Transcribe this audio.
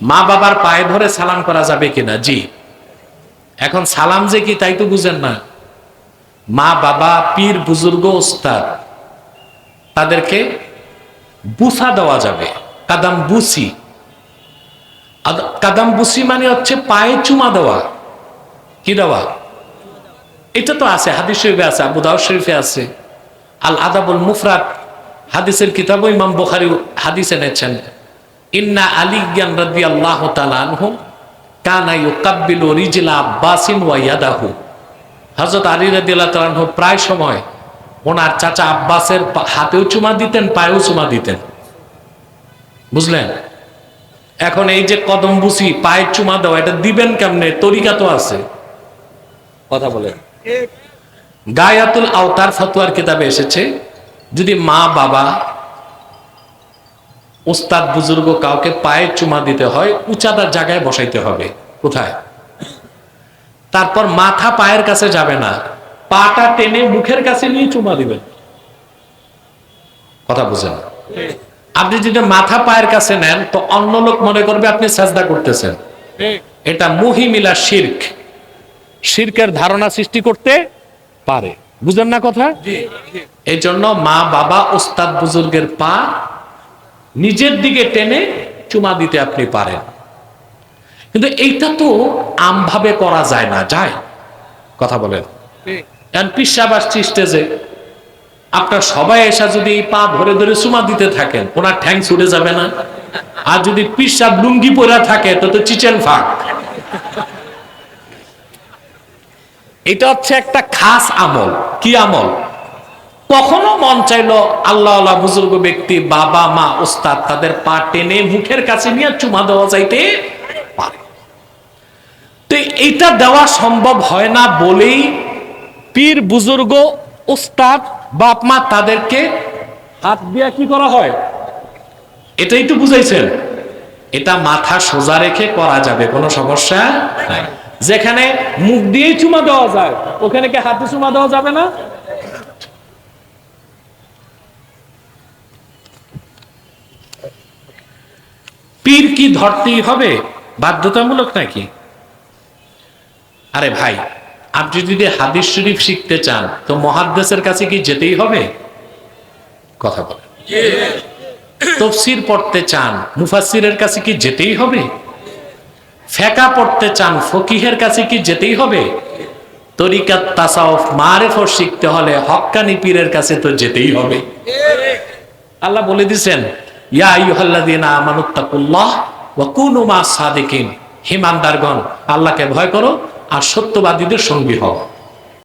মা বাবার পায়ে ধরে সালাম করা যাবে কিনা? জি। এখন সালাম যে কি, তাই তো বুঝেন না। মা বাবা, পীর, বুজুর্গ, ওস্তাদ, তাদেরকে বুসা দেওয়া যাবে। কাদাম বুসি। কাদাম বুসি মানে হচ্ছে পায়ে চুমা দেওয়া। কি দেওয়া? এটা তো আছে, হাদিস শরীফে আছে, আবু দাউদ শরীফে আছে। আল আদাবুল মুফরাদ, হাদিসের কিতাব ইমাম বুখারী হাদিস এনেছেন। ইন্না আলী জ্ঞান রাদি আল্লাহ তালানহু কানা ইউকাব্বিলু রিজলা আব্বাসিন ওয়া ইয়াদাহু। হযরত আলী রাদিয়াল্লাহু তাআলাহু প্রায় সময় ওনার চাচা আব্বাসের হাতেও চুমা দিতেন, পায়েও চুমা দিতেন। বুঝলেন? এখন এই যে কদম বুসি, পায়ে চুমা দেওয়া, এটা দিবেন কেমনে? তরিকা তো আছে। কথা বলেন। গায়াতুল আওতার ফতোয়ার কিতাবে এসেছে, যদি মা বাবা ওস্তাদ বুজুর্গ কাউকে পায়ে চুমা দিতে হয় উঁচাদার জায়গায় বসাইতে হবে। কোথায়? তারপর মাথা পায়ের কাছে যাবে না পাটা টেনে মুখের কাছে নিয়ে চুমা দিবেন কথা বুঝেন? আপনি যদি মাথা পায়ের কাছে নেন তো অন্য লোক মনে করবে আপনি সাজদা করতেছেন। এটা মুহিমিলা শির্ক। শির্কের ধারণা সৃষ্টি করতে পারে। বুঝেন না কথা? এই জন্য মা বাবা ওস্তাদ বুজুর্গের পা নিজের দিকে টেনে চুমা দিতে আপনি পারেন। কিন্তু এইটা তো আমভাবে করা যায় না যায়। কথা বলেন। পিসাব আসছে স্টেজে। আপনার সবাই এসা যদি পা ধরে ধরে চুমা দিতে থাকেন ওনার ঠ্যাং ছুটে যাবে না। আর যদি পিসাব লুঙ্গি পরা থাকে তো তো চিচেন ফাঁক। এটা হচ্ছে একটা খাস আমল। কি আমল? কখনো মন চাইলো আল্লাহ বুজুর্গ ব্যক্তি বাবা, মা ওস্তাদ তাদের পা টেনে মুখের কাছে নিয়ে চুমা দেওয়া যাইতে তো এইটা দেওয়া সম্ভব হয় না বলেই পীর বুজুর্গ ওস্তাদ বাপ, মা তাদেরকে হাত দিয়া কি করা হয়? এটাই তো বুঝাইছেন। এটা মাথা সোজা রেখে করা যাবে, কোনো সমস্যা নাই। যেখানে মুখ দিয়েই চুমা দেওয়া যায়, ওখানে কি হাতে চুমা দেওয়া যাবে না? পীর কি ধরতেই হবে? বাধ্যতামূলক নাকি? আরে ভাই, আপনি যদি হাদিস শরীফ শিখতে চান, তো মহাদ্দেশের কাছে কি যেতেই হবে? কথা বলেন। তফসির পড়তে চান মুফাসিরের কাছে কি যেতেই হবে? ফেকা পড়তে চান, ফকিহের কাছে কি যেতেই হবে? তরিকাত তাসাউফ, মারেফত শিখতে হলে হক্কানি পীরের কাছে তো যেতেই হবে। আল্লাহ বলে দিছেন ইয়া মা হিমানদারগণ আল্লাহকে ভয় করো আর সত্যবাদীদের সঙ্গী হও।